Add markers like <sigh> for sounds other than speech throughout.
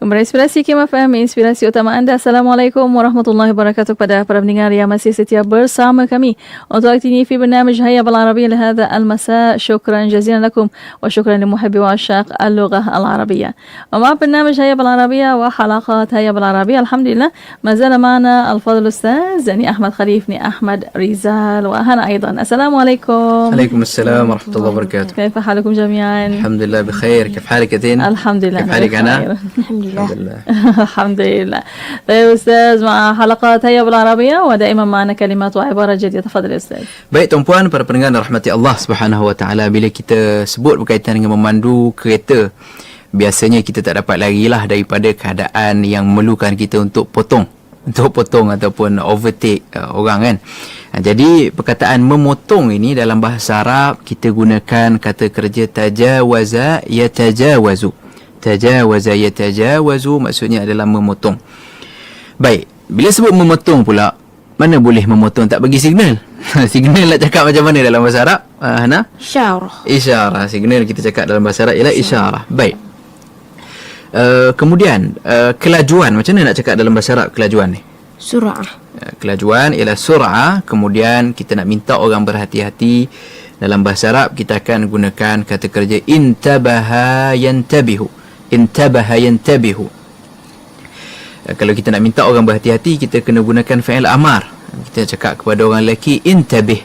Kembali Inspirasi Kim FM, inspirasi utama anda. Assalamualaikum warahmatullahi wabarakatuh kepada para pendengar yang masih setia bersama kami. Untuk waktu ini, في برنامج هيا بالعربية لهذا المساء شكرا جزيلا لكم وشكرا لمحبي وعشاق اللغة العربية. ومع برنامج هيا بالعربية وحلقات هيا بالعربية الحمد لله ما زال معنا الفضل الأستاذ زني أحمد خليفني أحمد ريزال وهنا أيضا السلام عليكم. عليكم السلام ورحمة الله وبركاته كيف حالكم جميعا؟ الحمد لله بخير كيف حالك يا؟ الحمد لله كيف حالك أنا؟ الحمد لله الحمد لله الحمد لله طيب أستاذ مع حلقات هيا بالعربية ودائما معنا كلمات وعبارة جديدة تفضل يا أستاذ Baik tuan-puan para pendengar dan rahmati Allah Subhanahu wa taala bila kita sebut berkaitan dengan memandu kereta biasanya kita tak dapat larilah daripada keadaan yang memerlukan kita untuk potong <laughs> untuk potong ataupun overtake uh, orang kan. Ha, jadi perkataan memotong ini dalam bahasa Arab kita gunakan kata kerja tajawaza yatajawazu. tajawaza yatajawazu maksudnya adalah memotong. Baik, bila sebut memotong pula, mana boleh memotong tak bagi signal? <laughs> signal nak cakap macam mana dalam bahasa Arab? Uh, Hana? Isyarah. Isyarah. Signal kita cakap dalam bahasa Arab ialah isyarah. Baik. Uh, kemudian, uh, kelajuan. Macam mana nak cakap dalam bahasa Arab kelajuan ni? Surah. Uh, kelajuan ialah surah. Kemudian, kita nak minta orang berhati-hati. Dalam bahasa Arab, kita akan gunakan kata kerja intabaha yantabihu. Uh, intabaha yantabihu. Eh, kalau kita nak minta orang berhati-hati kita kena gunakan fa'il amar. Kita cakap kepada orang lelaki intabih.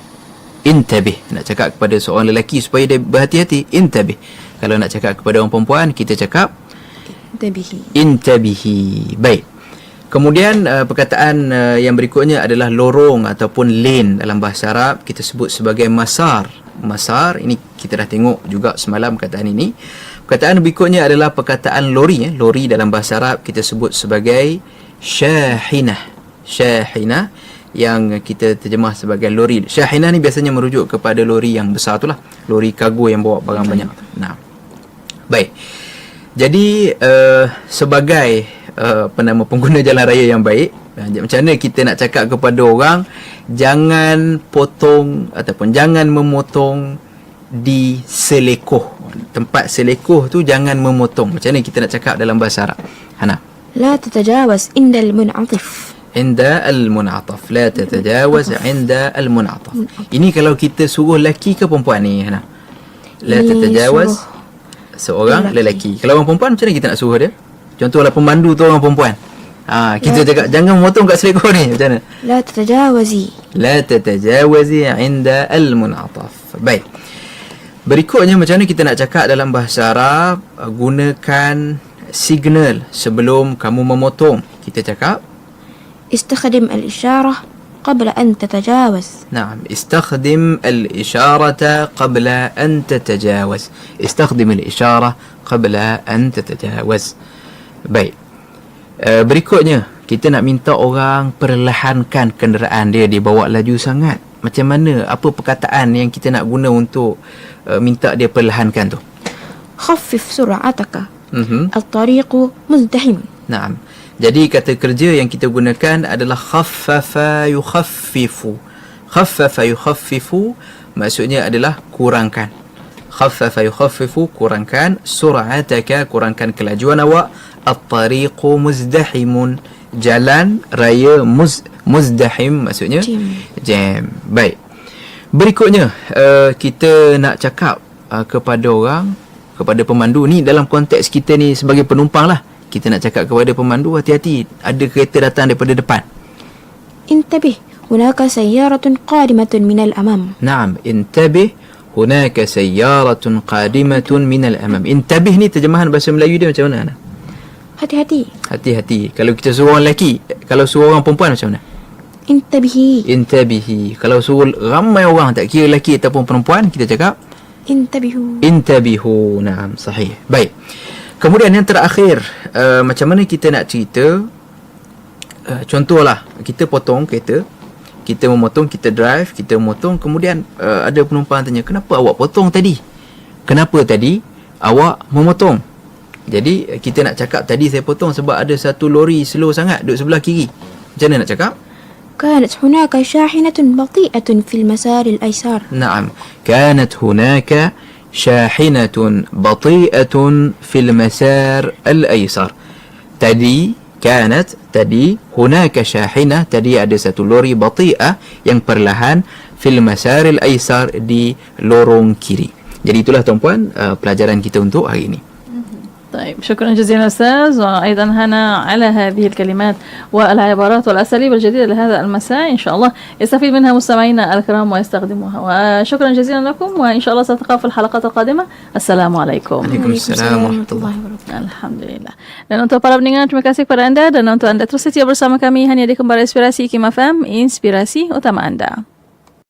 Intabih. Nak cakap kepada seorang lelaki supaya dia berhati-hati intabih. Kalau nak cakap kepada orang perempuan kita cakap intabihi. intabihi. Baik. Kemudian uh, perkataan uh, yang berikutnya adalah lorong ataupun lane. Dalam bahasa Arab kita sebut sebagai masar. Masar ini kita dah tengok juga semalam kataan ini. uh, Perkataan berikutnya adalah perkataan lori eh. Lori dalam bahasa Arab kita sebut sebagai syahinah. Syahinah yang kita terjemah sebagai lori. Syahinah ni biasanya merujuk kepada lori yang besar tu lah. Lori kargo yang bawa barang banyak. Nah. Baik. Jadi uh, sebagai uh, apa nama pengguna jalan raya yang baik, uh, macam mana kita nak cakap kepada orang jangan potong ataupun jangan memotong di selekoh tempat selekoh tu jangan memotong. Macam mana kita nak cakap dalam bahasa Arab? Hana. La tatajawaz inda al-mun'atif. Inda al-mun'atif. La tatajawaz inda al-mun'atif. Ini kalau kita suruh lelaki ke perempuan ni, Hana? La tatajawaz seorang lelaki. lelaki. Kalau orang perempuan macam mana kita nak suruh dia? Contohlah pemandu tu orang perempuan. Ha, kita la. cakap jangan memotong kat selekoh ni. Macam mana? La tatajawazi. La tatajawazi inda al-mun'atif. Baik. berikutnya macam mana kita nak cakap dalam bahasa Arab uh, gunakan signal sebelum kamu memotong kita cakap استخدم الإشارة قبل أن تتجاوز نعم استخدم الإشارة قبل أن تتجاوز استخدم الإشارة قبل أن تتجاوز baik uh, berikutnya kita nak minta orang perlahankan kenderaan dia dia bawa laju sangat macam mana? Apa perkataan yang kita nak guna untuk uh, minta dia perlahankan tu? Khaffif sur'ataka. Mhm. At-tariqu muzdahim naam. Jadi kata kerja yang kita gunakan adalah khaffafa yukhaffifu. Khaffafa yukhaffifu maksudnya adalah kurangkan. Khaffafa yukhaffifu kurangkan. Sur'ataka kurangkan kelajuan awak. At-tariqu muzdahimun. Jalan raya muzdahim Muzdahim maksudnya jam. jam. Baik. Berikutnya uh, kita nak cakap uh, kepada orang kepada pemandu ni dalam konteks kita ni sebagai penumpang lah kita nak cakap kepada pemandu hati-hati ada kereta datang daripada depan. Intabih, hunaka sayyaratun qadimatun minal amam. Naam, intabih, hunaka sayyaratun qadimatun minal amam. Intabih ni terjemahan bahasa Melayu dia macam mana? Hati-hati. Hati-hati. Kalau kita suruh orang lelaki, kalau suruh orang perempuan macam mana? Intabihi. Intabihi. Kalau suruh ramai orang tak kira lelaki ataupun perempuan, kita cakap Intabihu. Intabihu. Naam, sahih. Baik. Kemudian yang terakhir, uh, macam mana kita nak cerita? Uh, contohlah, kita potong kereta. Kita memotong, kita drive, kita memotong. Kemudian uh, ada penumpang tanya, kenapa awak potong tadi? Kenapa tadi awak memotong? Jadi uh, kita nak cakap tadi saya potong sebab ada satu lori slow sangat duduk sebelah kiri. Macam mana nak cakap? كانت هناك شاحنة بطيئة في المسار الأيسر. نعم، كانت هناك شاحنة بطيئة في المسار الأيسر. تدي كانت تدي هناك شاحنة تدي أدسة لوري بطيئة yang perlahan في المسار الأيسر di lorong kiri. Jadi itulah tuan-puan uh, pelajaran kita untuk hari ini. طيب شكرا جزيلا أستاذ. وأيضا هنا على هذه الكلمات والعبارات والأساليب الجديدة لهذا المساء إن شاء الله يستفيد منها مستمعينا الكرام ويستخدموها. وشكرا جزيلا لكم وإن شاء الله سنتلقى في الحلقات القادمة. السلام عليكم. عليكم السلام ورحمة الله وبركاته. الحمد لله. Dan untuk para pendengar terima kasih kepada anda. Dan untuk anda terus setia bersama kami hanya di kembali inspirasi Kimafam inspirasi utama anda.